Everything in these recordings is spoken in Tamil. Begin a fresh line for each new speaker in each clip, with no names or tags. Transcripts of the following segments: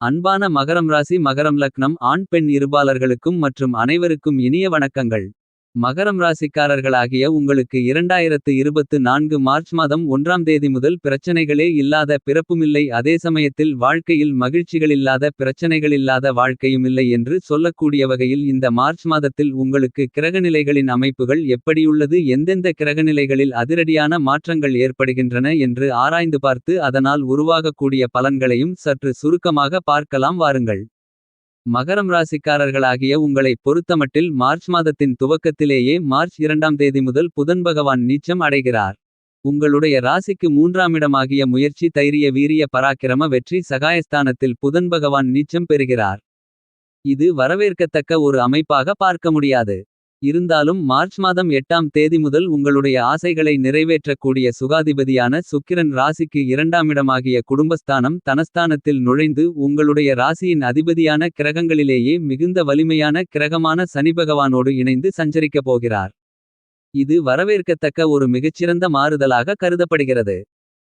அன்பான மகரம் ராசி மகரம் லக்னம் ஆண் பெண் இருபாலர்களுக்கும் மற்றும் அனைவருக்கும் இனிய வணக்கங்கள். மகரம் ராசிக்காரர்களாகிய உங்களுக்கு 2024 மார்ச் மாதம் ஒன்றாம் தேதி முதல் பிரச்சனைகளே இல்லாத பிறப்புமில்லை. அதே சமயத்தில் வாழ்க்கையில் மகிழ்ச்சிகளில்லாத பிரச்சனைகளில்லாத வாழ்க்கையுமில்லை என்று சொல்லக்கூடிய வகையில் இந்த மார்ச் மாதத்தில் உங்களுக்கு கிரகநிலைகளின் அமைப்புகள் எப்படியுள்ளது? எந்தெந்த கிரகநிலைகளில் அதிரடியான மாற்றங்கள் ஏற்படுகின்றன என்று ஆராய்ந்து பார்த்து அதனால் உருவாகக்கூடிய பலன்களையும் சற்று சுருக்கமாக பார்க்கலாம். வாருங்கள். மகரம் ராசிக்காரர்களாகிய உங்களை பொறுத்தமட்டில் மார்ச் மாதத்தின் துவக்கத்திலேயே மார்ச் இரண்டாம் தேதி முதல் புதன் பகவான் நீச்சம் அடைகிறார். உங்களுடைய ராசிக்கு மூன்றாமிடமாகிய முயற்சி தைரிய வீரிய பராக்கிரம வெற்றி சகாயஸ்தானத்தில் புதன் பகவான் நீச்சம் பெறுகிறார். இது வரவேற்கத்தக்க ஒரு அமைப்பாக பார்க்க முடியாது. இருந்தாலும் மார்ச் மாதம் எட்டாம் தேதி முதல் உங்களுடைய ஆசைகளை நிறைவேற்றக்கூடிய சுகாதிபதியான சுக்கிரன் ராசிக்கு இரண்டாமிடமாகிய குடும்பஸ்தானம் தனஸ்தானத்தில் நுழைந்து உங்களுடைய ராசியின் அதிபதியான கிரகங்களிலேயே மிகுந்த வலிமையான கிரகமான சனிபகவானோடு இணைந்து சஞ்சரிக்கப் போகிறார். இது வரவேற்கத்தக்க ஒரு மிகச்சிறந்த மாறுதலாக கருதப்படுகிறது.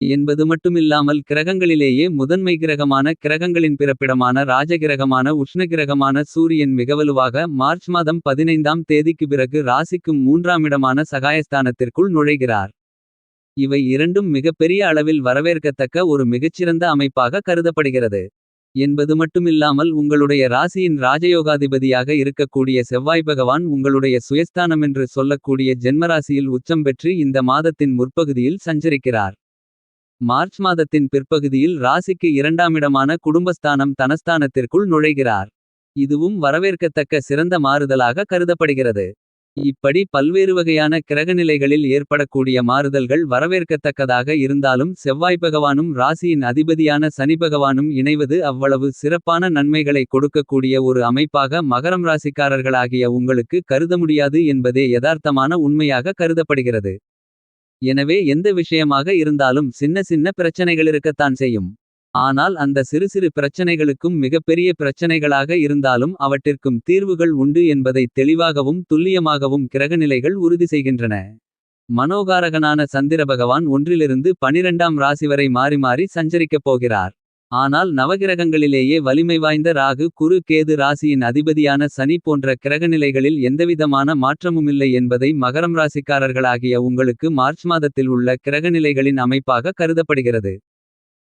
என்பது மட்டுமில்லாமல் கிரகங்களிலேயே முதன்மை கிரகமான கிரகங்களின் பிறப்பிடமான ராஜகிரகமான உஷ்ணகிரகமான சூரியன் மிகவலுவாக மார்ச் மாதம் பதினைந்தாம் தேதிக்கு பிறகு ராசிக்கும் மூன்றாம் இடமான சகாயஸ்தானத்திற்குள் நுழைகிறார். இவை இரண்டும் மிகப்பெரிய அளவில் வரவேற்கத்தக்க ஒரு மிகச்சிறந்த அமைப்பாக கருதப்படுகிறது. என்பது மட்டுமில்லாமல் உங்களுடைய ராசியின் ராஜயோகாதிபதியாக இருக்கக்கூடிய செவ்வாய் பகவான் உங்களுடைய சுயஸ்தானம் என்று சொல்லக்கூடிய ஜென்மராசியில் உச்சம் பெற்று இந்த மாதத்தின் முற்பகுதியில் சஞ்சரிக்கிறார். மார்ச் மாதத்தின் பிற்பகுதியில் ராசிக்கு இரண்டாமிடமான குடும்பஸ்தானம் தனஸ்தானத்திற்குள் நுழைகிறார். இதுவும் வரவேற்கத்தக்க சிறந்த மாறுதலாக கருதப்படுகிறது. இப்படி பல்வேறு வகையான கிரகநிலைகளில் ஏற்படக்கூடிய மாறுதல்கள் வரவேற்கத்தக்கதாக இருந்தாலும் செவ்வாய் பகவானும் ராசியின் அதிபதியான சனிபகவானும் இணைவது அவ்வளவு சிறப்பான நன்மைகளை கொடுக்கக்கூடிய ஒரு அமைப்பாக மகரம் ராசிக்காரர்களாகிய உங்களுக்கு கருத முடியாது என்பதே யதார்த்தமான உண்மையாக கருதப்படுகிறது. எனவே எந்த விஷயமாக இருந்தாலும் சின்ன சின்ன பிரச்சனைகளிருக்கத்தான் செய்யும். ஆனால் அந்த சிறு சிறு பிரச்சனைகளுக்கும் மிகப்பெரிய பிரச்சனைகளாக இருந்தாலும் அவற்றிற்கும் தீர்வுகள் உண்டு என்பதை தெளிவாகவும் துல்லியமாகவும் கிரகநிலைகள் உறுதி செய்கின்றன. மனோகாரகனான சந்திரபகவான் ஒன்றிலிருந்து பனிரெண்டாம் ராசி வரை மாறி மாறி சஞ்சரிக்கப் போகிறார். ஆனால் நவகிரகங்களிலேயே வலிமை வாய்ந்த ராகு குரு கேது ராசியின் அதிபதியான சனி போன்ற கிரகநிலைகளில் எந்தவிதமான மாற்றமுமில்லை என்பதை மகரம் ராசிக்காரர்களாகிய உங்களுக்கு மார்ச் மாதத்தில் உள்ள கிரகநிலைகளின் அமைப்பாக கருதப்படுகிறது.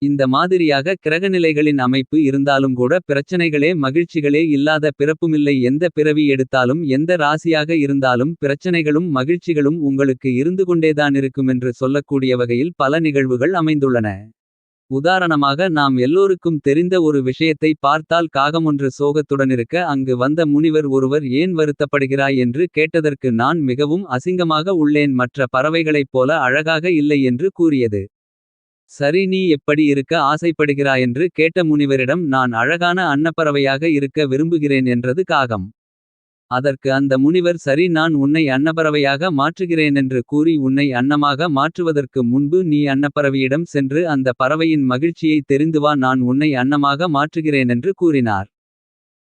இந்த மாதிரியாக கிரகநிலைகளின் அமைப்பு இருந்தாலும் கூட பிரச்சனைகளே மகிழ்ச்சிகளே இல்லாத பிறப்புமில்லை எந்த பிறவி எடுத்தாலும் எந்த ராசியாக இருந்தாலும் பிரச்சனைகளும் மகிழ்ச்சிகளும் உங்களுக்கு இருந்து கொண்டேதானிருக்குமென்று சொல்லக்கூடிய வகையில் பல நிகழ்வுகள் அமைந்துள்ளன. உதாரணமாக நாம் எல்லோருக்கும் தெரிந்த ஒரு விஷயத்தை பார்த்தால் காகமொன்று சோகத்துடனிருக்க அங்கு வந்த முனிவர் ஒருவர் ஏன் வருத்தப்படுகிறாய் என்று கேட்டதற்கு நான் மிகவும் அசிங்கமாக உள்ளேன் மற்ற பறவைகளைப் போல அழகாக இல்லை என்று கூறியது. சரி நீ எப்படி இருக்க ஆசைப்படுகிறாயென்று கேட்ட முனிவரிடம் நான் அழகான அன்னப்பறவையாக இருக்க விரும்புகிறேன் என்றது காகம். அதற்கு அந்த முனிவர் சரி நான் உன்னை அன்னப்பறவையாக மாற்றுகிறேனென்று கூறி உன்னை அன்னமாக மாற்றுவதற்கு முன்பு நீ அன்னப்பறவையிடம் சென்று அந்த பறவையின் மகிழ்ச்சியை தெரிந்துவா நான் உன்னை அன்னமாக மாற்றுகிறேனென்று கூறினார்.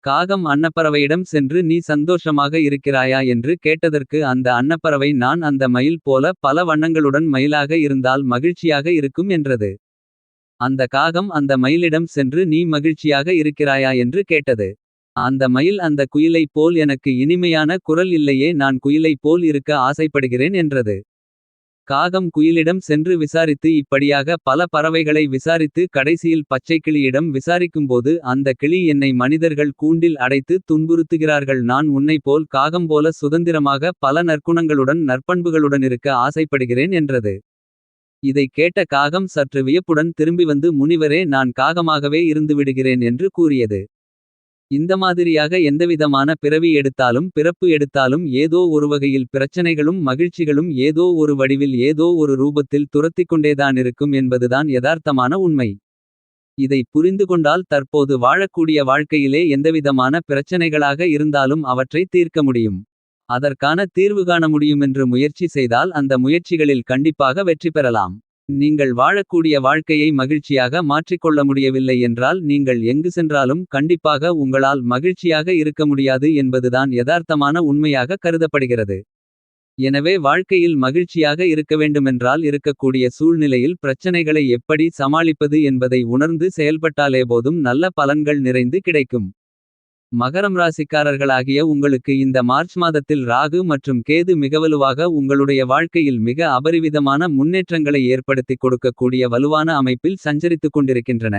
காகம் அன்னப்பறவையிடம் சென்று நீ சந்தோஷமாக இருக்கிறாயா என்று கேட்டதற்கு அந்த அன்னப்பறவை நான் அந்த மயில் போல பல வண்ணங்களுடன் மயிலாக இருந்தால் மகிழ்ச்சியாக இருக்கும் என்றது. அந்த காகம் அந்த மயிலிடம் சென்று நீ மகிழ்ச்சியாக இருக்கிறாயா என்று கேட்டது. அந்த மயில் அந்த குயிலைப் போல் எனக்கு இனிமையான குரல் இல்லையே நான் குயிலைப் போல் இருக்க ஆசைப்படுகிறேன் என்றது. காகம் குயிலிடம் சென்று விசாரித்து இப்படியாக பல பறவைகளை விசாரித்து கடைசியில் பச்சைக்கிளியிடம் விசாரிக்கும்போது அந்த கிளி என்னை மனிதர்கள் கூண்டில் அடைத்து துன்புறுத்துகிறார்கள் நான் உன்னைப் போல் காகம் போல சுதந்திரமாக பல நற்குணங்களுடன் நற்பண்புகளுடன் இருக்க ஆசைப்படுகிறேன் என்றது. இதைக் கேட்ட காகம் சற்று வியப்புடன் திரும்பி வந்து முனிவரே நான் காகமாகவே இருந்துவிடுகிறேன் என்று கூறியது. இந்த மாதிரியாக எந்தவிதமான பிறவி எடுத்தாலும் பிறப்பு எடுத்தாலும் ஏதோ ஒரு வகையில் பிரச்சனைகளும் மகிழ்ச்சிகளும் ஏதோ ஒரு வடிவில் ஏதோ ஒரு ரூபத்தில் துரத்திக்கொண்டேதானிருக்கும் என்பதுதான் யதார்த்தமான உண்மை. இதை புரிந்து கொண்டால் தற்போது வாழக்கூடிய வாழ்க்கையிலே எந்தவிதமான பிரச்சனைகளாக இருந்தாலும் அவற்றை தீர்க்க முடியும். அதற்கான தீர்வு காண முடியுமென்று முயற்சி செய்தால் அந்த முயற்சிகளில் கண்டிப்பாக வெற்றி பெறலாம். நீங்கள் வாழக்கூடிய வாழ்க்கையை மகிழ்ச்சியாக மாற்றிக்கொள்ள முடியவில்லை என்றால் நீங்கள் எங்கு சென்றாலும் கண்டிப்பாக உங்களால் மகிழ்ச்சியாக இருக்க முடியாது என்பதுதான் யதார்த்தமான உண்மையாக கருதப்படுகிறது. எனவே வாழ்க்கையில் மகிழ்ச்சியாக இருக்க வேண்டுமென்றால் இருக்கக்கூடிய சூழ்நிலையில் பிரச்சனைகளை எப்படி சமாளிப்பது என்பதை உணர்ந்து செயல்பட்டாலே போதும் நல்ல பலன்கள் நிறைந்து கிடைக்கும். மகரம் ராசிக்காரர்களாகிய உங்களுக்கு இந்த மார்ச் மாதத்தில் ராகு மற்றும் கேது மிகவலுவாக உங்களுடைய வாழ்க்கையில் மிக அபரிவிதமான முன்னேற்றங்களை ஏற்படுத்திக் கொடுக்கக்கூடிய வலுவான அமைப்பில் சஞ்சரித்துக் கொண்டிருக்கின்றன.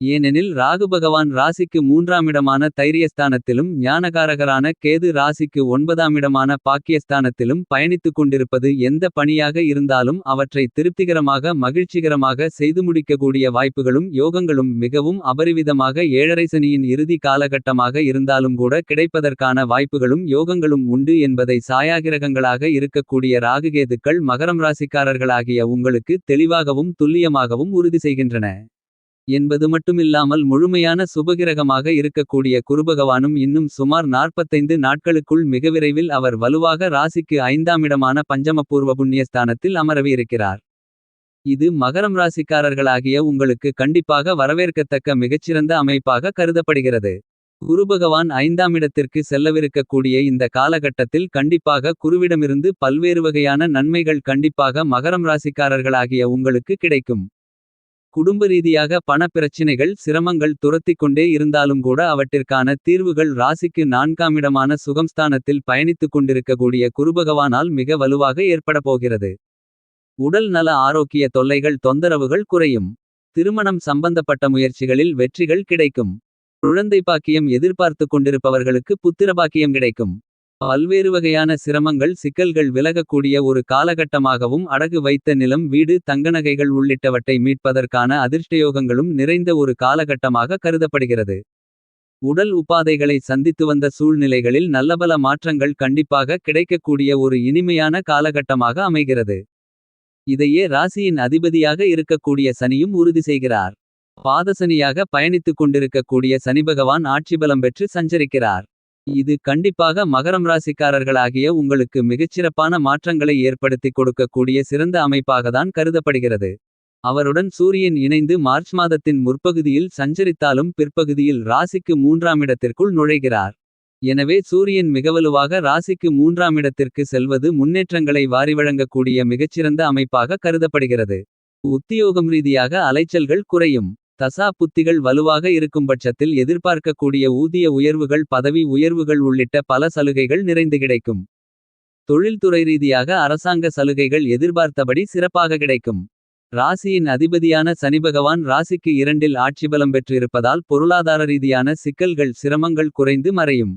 ஏனெனில் ராகு பகவான் ராசிக்கு மூன்றாமிடமான தைரியஸ்தானத்திலும் ஞானகாரகரான கேது ராசிக்கு ஒன்பதாமிடமான பாக்கியஸ்தானத்திலும் பயணித்துக் கொண்டிருப்பது எந்த பணியாக இருந்தாலும் அவற்றை திருப்திகரமாக மகிழ்ச்சிகரமாக செய்து முடிக்கக்கூடிய வாய்ப்புகளும் யோகங்களும் மிகவும் அபரிவிதமாக ஏழரை சனியின் இறுதி காலகட்டமாக இருந்தாலும் கூட கிடைப்பதற்கான வாய்ப்புகளும் யோகங்களும் உண்டு என்பதை சாயாகிரகங்களாக இருக்கக்கூடிய ராகுகேதுக்கள் மகரம் ராசிக்காரர்களாகிய உங்களுக்கு தெளிவாகவும் துல்லியமாகவும் உறுதி செய்கின்றன. என்பது மட்டுமில்லாமல் முழுமையான சுபகிரகமாக இருக்கக்கூடிய குருபகவானும் இன்னும் சுமார் 45 நாட்களுக்குள் மிகவிரைவில் அவர் வலுவாக ராசிக்கு ஐந்தாமிடமான பஞ்சமபூர்வ புண்ணியஸ்தானத்தில் அமரவியிருக்கிறார். இது மகரம் ராசிக்காரர்களாகிய உங்களுக்கு கண்டிப்பாக வரவேற்கத்தக்க மிகச்சிறந்த அமைப்பாக கருதப்படுகிறது. குருபகவான் ஐந்தாமிடத்திற்கு செல்லவிருக்கக்கூடிய இந்த காலகட்டத்தில் கண்டிப்பாக குருவிடமிருந்து பல்வேறு வகையான நன்மைகள் கண்டிப்பாக மகரம் ராசிக்காரர்களாகிய உங்களுக்கு கிடைக்கும். குடும்ப ரீதியாக பணப்பிரச்சினைகள் சிரமங்கள் துரத்திக் கொண்டே இருந்தாலும் கூட அவற்றிற்கான தீர்வுகள் ராசிக்கு நான்காமிடமான சுகம்ஸ்தானத்தில் பயணித்துக் கொண்டிருக்கக்கூடிய குருபகவானால் மிக வலுவாக ஏற்படப் போகிறது. உடல் நல ஆரோக்கிய தொல்லைகள் தொந்தரவுகள் குறையும். திருமணம் சம்பந்தப்பட்ட முயற்சிகளில் வெற்றிகள் கிடைக்கும். குழந்தை பாக்கியம் எதிர்பார்த்துக் கொண்டிருப்பவர்களுக்கு புத்திரபாக்கியம் கிடைக்கும். பல்வேறு வகையான சிரமங்கள் சிக்கல்கள் விலகக்கூடிய ஒரு காலகட்டமாகவும் அடகு வைத்த நிலம் வீடு தங்கநகைகள் உள்ளிட்டவற்றை மீட்பதற்கான அதிர்ஷ்டயோகங்களும் நிறைந்த ஒரு காலகட்டமாக கருதப்படுகிறது. உடல் உபாதைகளை சந்தித்து வந்த சூழ்நிலைகளில் நல்லபல மாற்றங்கள் கண்டிப்பாக கிடைக்கக்கூடிய ஒரு இனிமையான காலகட்டமாக அமைகிறது. இதையே ராசியின் அதிபதியாக இருக்கக்கூடிய சனியும் உறுதி செய்கிறார். பாதசனியாக பயணித்துக் கொண்டிருக்கக்கூடிய சனிபகவான் ஆட்சிபலம் பெற்று சஞ்சரிக்கிறார். இது கண்டிப்பாக மகரம் ராசிக்காரர்களாகிய உங்களுக்கு மிகச்சிறப்பான மாற்றங்களை ஏற்படுத்திக் கொடுக்கக்கூடிய சிறந்த அமைப்பாகத்தான் கருதப்படுகிறது. அவருடன் சூரியன் இணைந்து மார்ச் மாதத்தின் முற்பகுதியில் சஞ்சரித்தாலும் பிற்பகுதியில் ராசிக்கு மூன்றாமிடத்திற்குள் நுழைகிறார். எனவே சூரியன் மிகவலுவாக ராசிக்கு மூன்றாமிடத்திற்கு செல்வது முன்னேற்றங்களை வாரிவழங்கக்கூடிய மிகச்சிறந்த அமைப்பாக கருதப்படுகிறது. உத்தியோகம் ரீதியாக அலைச்சல்கள் குறையும். தசா புத்திகள் வலுவாக இருக்கும் பட்சத்தில் எதிர்பார்க்கக்கூடிய ஊதிய உயர்வுகள் பதவி உயர்வுகள் உள்ளிட்ட பல சலுகைகள் நிறைந்து கிடைக்கும். தொழில்துறை ரீதியாக அரசாங்க சலுகைகள் எதிர்பார்த்தபடி சிறப்பாக கிடைக்கும். ராசியின் அதிபதியான சனிபகவான் ராசிக்கு இரண்டில் ஆட்சிபலம் பெற்றிருப்பதால் பொருளாதார ரீதியான சிக்கல்கள் சிரமங்கள் குறைந்து மறையும்.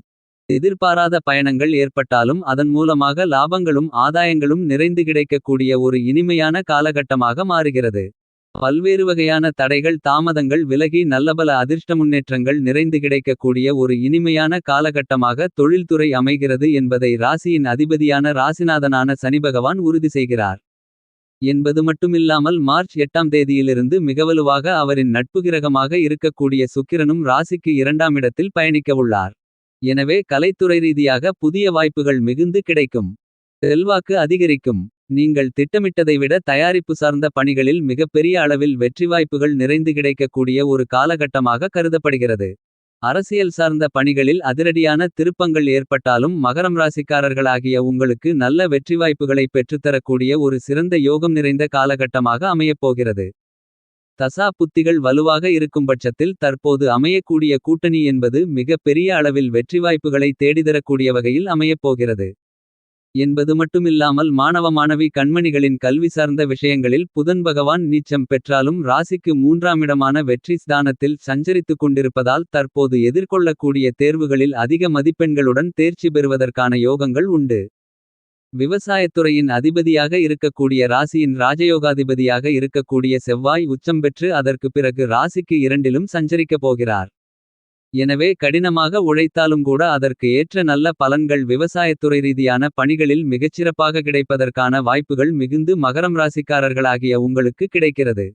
எதிர்பாராத பயணங்கள் ஏற்பட்டாலும் அதன் மூலமாக லாபங்களும் ஆதாயங்களும் நிறைந்து கிடைக்கக்கூடிய ஒரு இனிமையான காலகட்டமாக மாறுகிறது. பல்வேறு வகையான தடைகள் தாமதங்கள் விலகி நல்லபல அதிர்ஷ்ட முன்னேற்றங்கள் நிறைந்து கிடைக்கக்கூடிய ஒரு இனிமையான காலகட்டமாக தொழில்துறை அமைகிறது என்பதை ராசியின் அதிபதியான ராசிநாதனான சனிபகவான் உறுதி செய்கிறார். என்பது மட்டுமில்லாமல் மார்ச் எட்டாம் தேதியிலிருந்து மிகவலுவாக அவரின் நட்புகிரகமாக இருக்கக்கூடிய சுக்கிரனும் ராசிக்கு இரண்டாமிடத்தில் பயணிக்கவுள்ளார். எனவே கலைத்துறை ரீதியாக புதிய வாய்ப்புகள் மிகுந்து கிடைக்கும். செல்வாக்கு அதிகரிக்கும். நீங்கள் திட்டமிட்டதை விட தயாரிப்பு சார்ந்த பணிகளில் மிகப்பெரிய அளவில் வெற்றி வாய்ப்புகள் நிறைந்து கிடைக்கக்கூடிய ஒரு காலகட்டமாக கருதப்படுகிறது. அரசியல் சார்ந்த பணிகளில் அதிரடியான திருப்பங்கள் ஏற்பட்டாலும் மகரம் ராசிக்காரர்களாகிய உங்களுக்கு நல்ல வெற்றி வாய்ப்புகளை பெற்றுத்தரக்கூடிய ஒரு சிறந்த யோகம் நிறைந்த காலகட்டமாக அமையப்போகிறது. தசா புத்திகள் வலுவாக இருக்கும் பட்சத்தில் தற்போது அமையக்கூடிய கூட்டணி என்பது மிக பெரிய அளவில் வெற்றி வாய்ப்புகளை தேடிதரக்கூடிய வகையில் அமையப்போகிறது. என்பது மட்டுமில்லாமல் மாணவ மாணவி கண்மணிகளின் கல்வி சார்ந்த விஷயங்களில் புதன் பகவான் நீச்சம் பெற்றாலும் ராசிக்கு மூன்றாமிடமான வெற்றி ஸ்தானத்தில் சஞ்சரித்துக் கொண்டிருப்பதால் தற்போது எதிர்கொள்ளக்கூடிய தேர்வுகளில் அதிக மதிப்பெண்களுடன் தேர்ச்சி பெறுவதற்கான யோகங்கள் உண்டு. விவசாயத்துறையின் அதிபதியாக இருக்கக்கூடிய ராசியின் ராஜயோகாதிபதியாக இருக்கக்கூடிய செவ்வாய் உச்சம் பெற்று அதற்கு பிறகு ராசிக்கு இரண்டிலும் சஞ்சரிக்கப் போகிறார். எனவே கடினமாக உழைத்தாலும் கூட அதற்கு ஏற்ற நல்ல பலன்கள் விவசாயத்துறை ரீதியான பணிகளில் மிகச்சிறப்பாக கிடைப்பதற்கான வாய்ப்புகள் மிகுந்து மகரம் ராசிக்காரர்களாகிய உங்களுக்கு கிடைக்கிறது.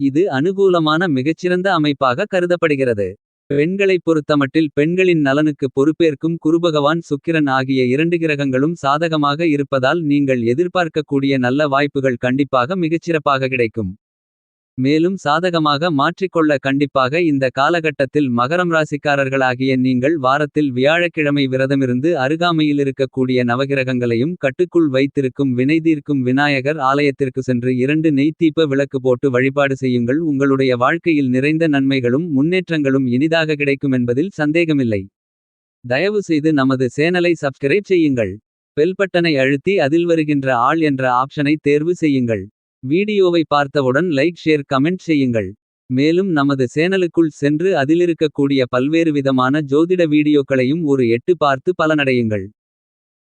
இது அனுகூலமான மிகச்சிறந்த அமைப்பாக கருதப்படுகிறது. பெண்களைப் பொறுத்தமட்டில் பெண்களின் நலனுக்கு பொறுப்பேற்கும் குருபகவான் சுக்கிரன் ஆகிய இரண்டு கிரகங்களும் சாதகமாக இருப்பதால் நீங்கள் எதிர்பார்க்கக்கூடிய நல்ல வாய்ப்புகள் கண்டிப்பாக மிகச்சிறப்பாக கிடைக்கும். மேலும் சாதகமாக மாற்றிக்கொள்ள கண்டிப்பாக இந்த காலகட்டத்தில் மகரம் ராசிக்காரர்களாகிய நீங்கள் வாரத்தில் வியாழக்கிழமை விரதமிருந்து அருகாமையில் இருக்கக்கூடிய நவகிரகங்களையும் கட்டுக்குள் வைத்திருக்கும் வினைதீர்க்கும் விநாயகர் ஆலயத்திற்கு சென்று இரண்டு நெய்த்தீப்ப விளக்கு போட்டு வழிபாடு செய்யுங்கள் உங்களுடைய வாழ்க்கையில் நிறைந்த நன்மைகளும் முன்னேற்றங்களும் இனிதாக கிடைக்கும் என்பதில் சந்தேகமில்லை. தயவு செய்து நமது சேனலை சப்ஸ்கிரைப் செய்யுங்கள். பெல்பட்டனை அழுத்தி அதில் வருகின்ற ஆள் என்ற ஆப்ஷனை தேர்வு செய்யுங்கள். வீடியோவை பார்த்தவுடன் லைக் ஷேர் கமெண்ட் செய்யுங்கள். மேலும் நமது சேனலுக்குள் சென்று அதிலிருக்கக்கூடிய பல்வேறு விதமான ஜோதிட வீடியோக்களையும் ஒரு எட்டு பார்த்து பலனடையுங்கள்.